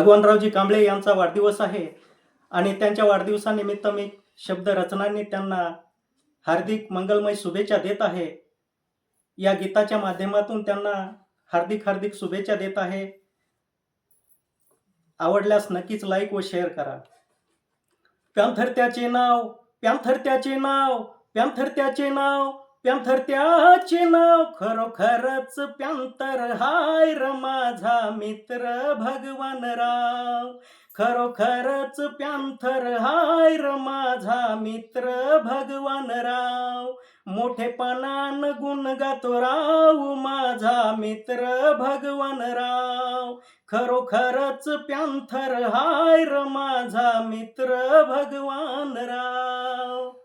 भगवानरावजी कांबळे यांचा वाढदिवस आहे. आणि त्यांच्या वाढदिवसानिमित्त मी शब्द रचनांनी त्यांना हार्दिक मंगलमय शुभेच्छा देत आहे. या गीताच्या माध्यमातून त्यांना हार्दिक हार्दिक शुभेच्छा देत आहे. आवडल्यास नक्कीच लाईक व शेअर करा. प्यांथरत्याचे नाव प्यांथरत्याचे नाव प्यांथरत्याचे नाव. पॅन्थर त्याचे नाव खरोखरच प्यांतर. हाय र माझा मित्र भगवान राव. खरोखरच प्यांथर. हाय र माझा मित्र भगवान राव. मोठेपणान गुण गातो राव माझा मित्र भगवान राव. खरोखरच प्यांथर. हाय र माझा मित्र भगवान राव.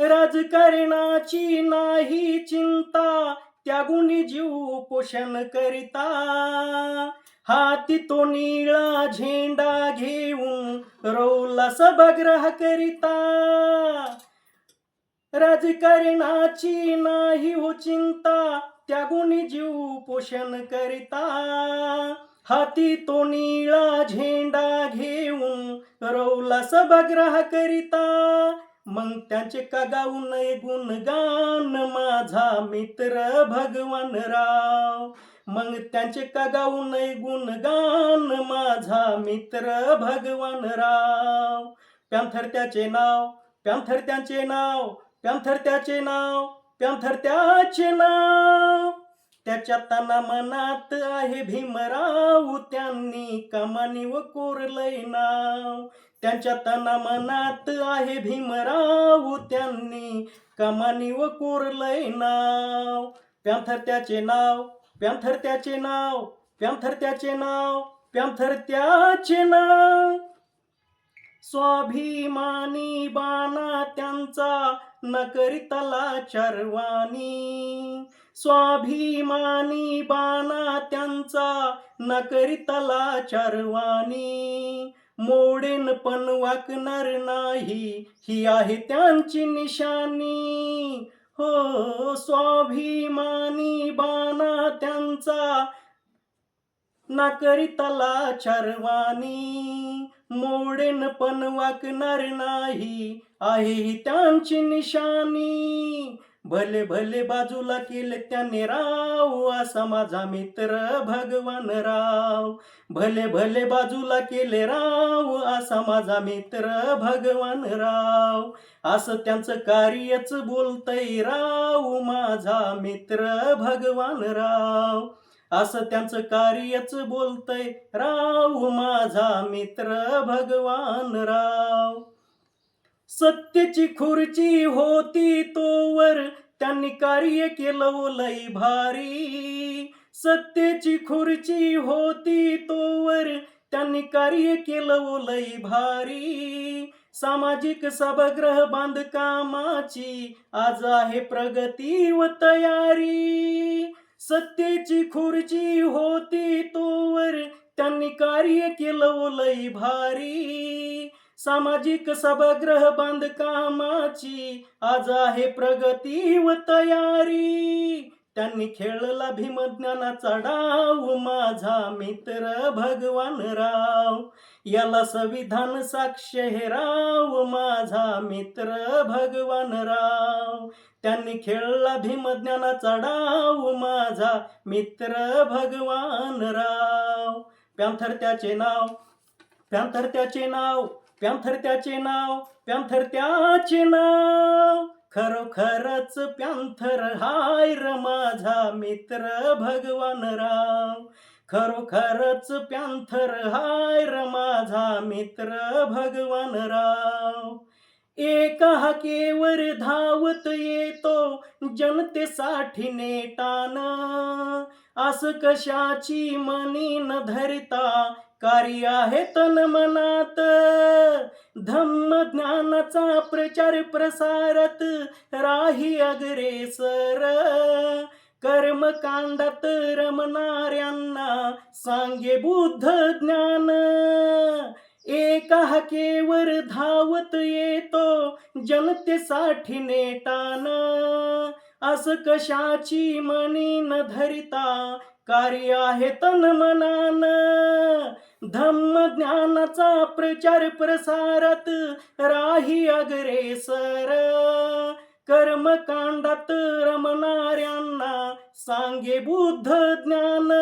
राजकारणाची नाही चिंता त्या गुणी जीव पोषण करिता. हाती तो निळा झेंडा घेऊन रोला सभाग्रह करिता. राजकारणाची नाही हो चिंता त्या गुणी जीव पोषण करिता. हाती तो निळा झेंडा घेऊन रवला सभाग्रह करिता. मग त्यांचे का गाऊ नये गुणगान माझा मित्र भगवान राव? मग त्यांचे का गाऊ नये गुणगान माझा मित्र भगवान राव? पॅन्थर त्याचे नाव पॅन्थर त्याचे नाव पॅन्थर त्याचे नाव पॅन्थर त्याचे नाव. त्याच्या तना मनात आहे भीमराव. त्यांनी कमानी व कोरलय नाव. त्यांच्या तना मनात आहे भीमराव. त्यांनी कमानी व कोरलय नाव. प्यांथर त्याचे नाव प्यांथर त्याचे नाव प्यांथर त्याचे नाव प्यांथर त्याचे नाव. स्वाभिमानी बाणा त्यांचा न करितला चरवानी स्वाभिमानी बाना त्यांचा नकरीतला चरवानी. मोडेन पण वाकणार नाही ही आहे त्यांची निशानी. हो स्वाभिमानी बाना त्यांचा ना करितला चरवानी. मोडेन पण वाकणार नाही आहे ही त्यांची निशानी. भले भले बाजूला केले त्याने राव असा माझा मित्र भगवान राव. भले भले बाजूला केले राव असा माझा मित्र भगवान राव. असं त्यांचं कार्यच बोलतय राव माझा मित्र भगवान राव. असं त्यांचं कार्यच बोलतय राव माझा मित्र भगवान राव. सत्तेची खुर्ची होती तोवर. त्यांनी कार्य केलं लई भारी. सत्तेची खुर्ची होती तोवर. त्यांनी कार्य केलं लई भारी. सामाजिक सभागृह बांधकामाची आज आहे प्रगती व तयारी. सत्तेची खुर्ची होती तोवर. त्यांनी कार्य केलं लई भारी. सामाजिक सभागृह बांधकामाची आज आहे प्रगती व तयारी. त्यांनी खेळला भीमज्ञानाचा डाव माझा मित्र भगवान राव. याला संविधान साक्ष हे राव माझा मित्र भगवान राव. त्यांनी खेळला भीमज्ञानाचा डाव माझा मित्र भगवान राव. पॅन्थर त्याचे नाव पॅन्थर त्याचे नाव. प्यांथरत्याचे नाव प्यांथरत्याचे नाव. खरोखरच पॅन्थर हाय र माझा मित्र भगवान राव. खरोखरच प्यांथर हाय र माझा मित्र भगवान राव. एका हाकेवर धावत येतो जनतेसाठी नेटान. आस कशाची मनी न धरता कार्य आहे तन मनात? धम्म ज्ञानाचा प्रचार प्रसारत राही अग्रेसर. कर्मकांडात रमणाऱ्यांना सांगे बुद्ध ज्ञान. एका हाकेवर धावत येतो जनतेसाठी नेटाना. असं कशाची मनी न धरिता कार्य आहे तन मनान? धम्म ज्ञानाचा प्रचार प्रसारात राही अग्रेसर. कर्मकांडात रमणाऱ्यांना सांगे बुद्ध ज्ञान.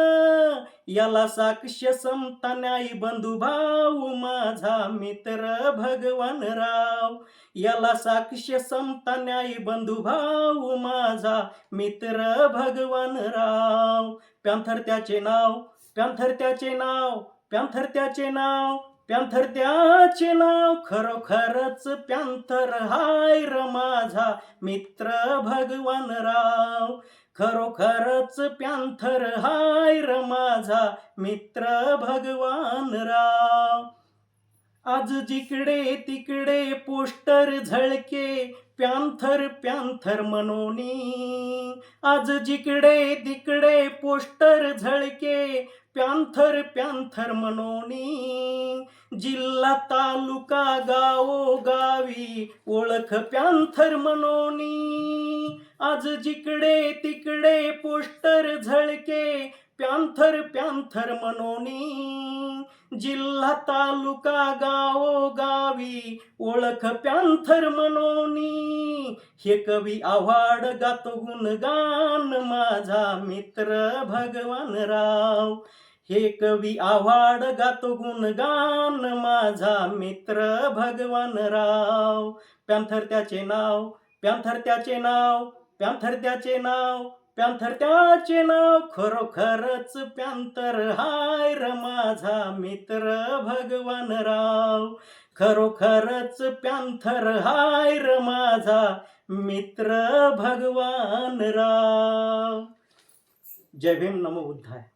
याला साक्ष समता न्यायी बंधू भाऊ माझा मित्र भगवान राव. याला साक्ष समता न्यायी बंधू भाऊ माझा मित्र भगवान राव. पॅन्थर त्याचे नाव पॅन्थर त्याचे नाव पॅन्थर त्याचे नाव. पॅन्थर त्याचे नाव खरोखरच पॅन्थर हाय र माझा मित्र भगवान राव. खरोखरच पॅन्थर हाय र माझा मित्र भगवान राव. आज जिकडे तिकडे पोस्टर झळके पॅन्थर पॅन्थर मनोनी आज जिकडे तिकडे पोस्टर झळके प्यांथर प्यांथर मनोनी. जिल्हा तालुका गावो गावी ओळख प्यांथर मनोनी. आज जिकडे तिकडे पोस्टर झळके प्यांथर प्यांथर मनोनी. जिल्हा तालुका गावो गावी ओळख पॅन्थर मनोनी. हे कवी आव्हाड गातो गुणगान माझा मित्र भगवान राव. हे कवी आव्हाड गातो गुणगान माझा मित्र भगवान राव. पॅन्थर त्याचे नाव पॅन्थर त्याचे नाव पॅन्थर त्याचे नाव पॅन्थर त्याचे नाव खरोखरच पॅन्थर. हाय र माझा मित्र भगवान राव खरोखरच पॅन्थर. हाय र माझा मित्र भगवान राव जय भीम. नमो बुद्धाय.